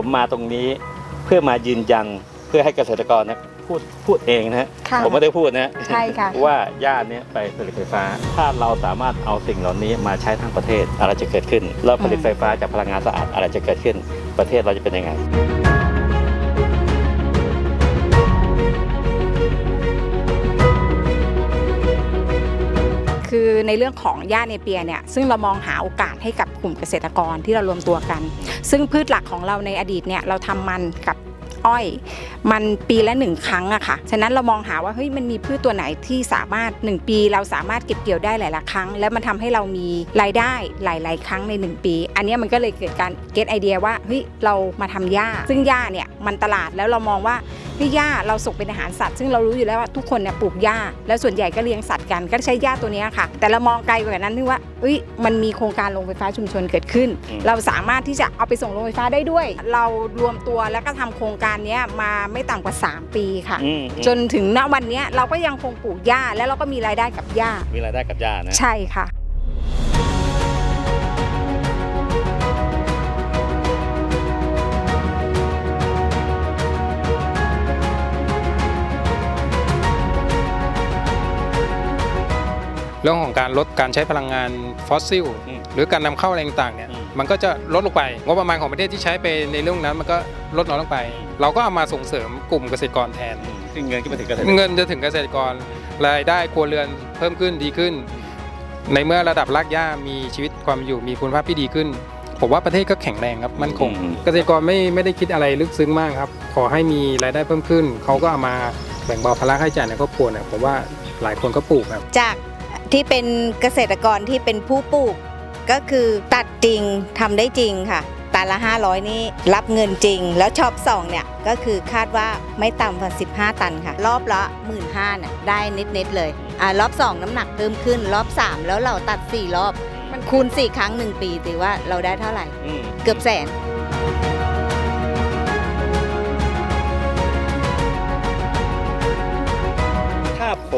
ผมมาตรงนี้เพื่อมายืนยันเพื่อให้เกษตรกรนะพูดพูดเองนะฮะค่ะผมไม่ได้พูดนะใช่ค่ะ ว่าย่าเนี้ยไปผลิตไฟฟ้า ถ้าเราสามารถเอาสิ่งเหล่านี้มาใช้ทั้งประเทศอะไรจะเกิดขึ้นเราผลิตไฟฟ้าจากพลังงานสะอาดอะไรจะเกิดขึ้น ประเทศเราจะเป็นยังไง คือในเรื่องของหญ้าเนเปียเนี่ยซึ่งเรามองหาโอกาสให้กับกลุ่มเกษตรกรที่เรารวมตัวกัน ซึ่งพืชหลักของเราในอดีตเนี่ยเราทำมันกับ อ้อย มันปีละหนึ่งครั้งอะค่ะ ฉะนั้นเรามองหาว่าเฮ้ยมันมีพืชตัวไหนที่สามารถ 1 ปีเราสามารถเก็บเกี่ยวได้หลายๆครั้ง แล้วมันทำให้เรามีรายได้หลาย ๆ ครั้งใน 1 ปี อันเนี้ยมันก็เลยเกิดการเก็ตไอเดียว่าเฮ้ยเรามาทำหญ้า ซึ่งหญ้าเนี่ยมันตลาดแล้วเรามองว่านี่หญ้าเราส่งเป็นอาหารสัตว์ ซึ่งเรารู้อยู่แล้วว่าทุกคนเนี่ยปลูกหญ้า แล้วส่วนใหญ่ก็เลี้ยงสัตว์กันก็ใช้หญ้าตัวเนี้ยค่ะ แต่เรามองไกลกว่านั้นที่ว่าเอ้ยมันมีโครงการโรงไฟฟ้าชุมชนเกิดขึ้นอืมเราสามารถที่จะเอาไปส่งโรงไฟฟ้าได้ด้วย เรารวมตัวแล้วก็ทำโครงการเนี้ยมาไม่ต่ำกว่า 3 ปีค่ะ อืมจนถึงณวันเนี้ยเราก็ยังคงปลูกหญ้าแล้วเราก็มีรายได้กับหญ้า มีรายได้กับย่านะ ใช่ค่ะ เรื่องของการลดการใช้พลังงานฟอสซิล อืมหรือการนำเข้าอะไรต่างๆเนี่ยอืมมันก็จะลดลงไปงบประมาณของประเทศที่ใช้ไปในเรื่องนั้นมันก็ลดน้อยลงไปเราก็เอามาส่งเสริมกลุ่มเกษตรกรแทนอืมซึ่งเงินก็มาถึงเกษตรกร เงินจะถึงเกษตรกรรายได้ครัวเรือนเพิ่มขึ้นดีขึ้น ในเมื่อระดับรากหญ้ามีชีวิตความอยู่มีคุณภาพที่ดีขึ้น ผมว่าประเทศก็แข็งแรงครับมั่นคง อืม เกษตรกรไม่ไม่ได้คิดอะไรลึกซึ้งมากครับ ขอให้มีรายได้เพิ่มขึ้น เขาก็เอามาแบ่งเบาภาระค่าใช้จ่ายในครอบครัวเนี่ยผมว่าหลายคนก็ปลูกครับ จาก ที่เป็นเกษตรกรที่เป็นผู้ปลูก ก็คือตัดจริงทำได้จริงค่ะตันละ 500 นี่รับเงินจริง แล้วชอบสองเนี่ยก็คือคาดว่าไม่ต่ำกว่า15 ตันค่ะ รอบละ 1 5ื่นเนี่ยได้นิดๆเลยอ่ารอบ2น้ำหนักเพิ่มขึ้น รอบ 3 แล้วเราตัด 4 รอบ มันคูณ 4 ครั้ง 1 ปีถือว่าเราได้เท่าไหร่อืมเกือบแสน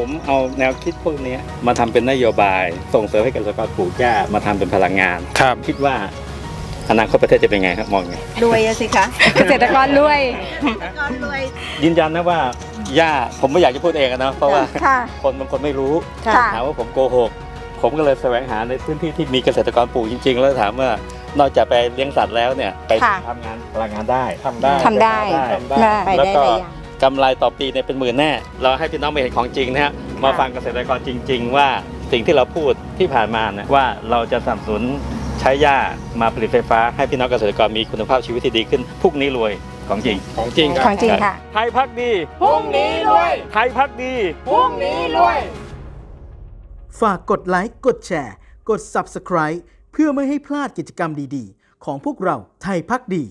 ผมเอาแนวคิดพวกเนี้ยมาทำเป็นนโยบาย ส่งเสริมให้เกษตรกรปลูกหญ้ามาทำเป็นพลังงานครับคิดว่าอนาคตประเทศจะเป็นไงครับมองไงรวยอะสิคะเกษตรกรรวยเกษตรกรรวยยืนยันนะว่าหญ้าผมไม่อยากจะพูดเองอะนะเพราะว่าค่ะคนบางคนไม่รู้ค่ะหาว่าผมโกหก ผมก็เลยแสวงหาในพื้นที่ที่มีเกษตรกรปลูกจริง ๆ แล้วถามว่านอกจากไปเลี้ยงสัตว์แล้วเนี่ยไปค่ะทำงานพลังงานได้ทำได้ทำได้ทำได้ได้ไปแล้วได้ก็หลายอย่าง กำไรต่อปีเนี่ยเป็นหมื่นแน่ เราให้พี่น้องมาเห็นของจริงนะฮะมาฟังเกษตรกรจริง ๆ ว่าสิ่งที่เราพูดที่ผ่านมานะว่าเราจะสนับสนุนใช้หญ้ามาผลิตไฟฟ้า ให้พี่น้องเกษตรกรมีคุณภาพชีวิตที่ดีขึ้นพรุ่งนี้รวยของจริง ของจริงครัขบองจริงค่ะ ไทยพักดีพรุ่งนี้รวยไทยพักดี พรุ่งนี้รวย ฝากกดไลค์ กดแชร์ กด Subscribe เพื่อไม่ให้พลาดกิจกรรมดีๆ ของพวกเราไทยพักดี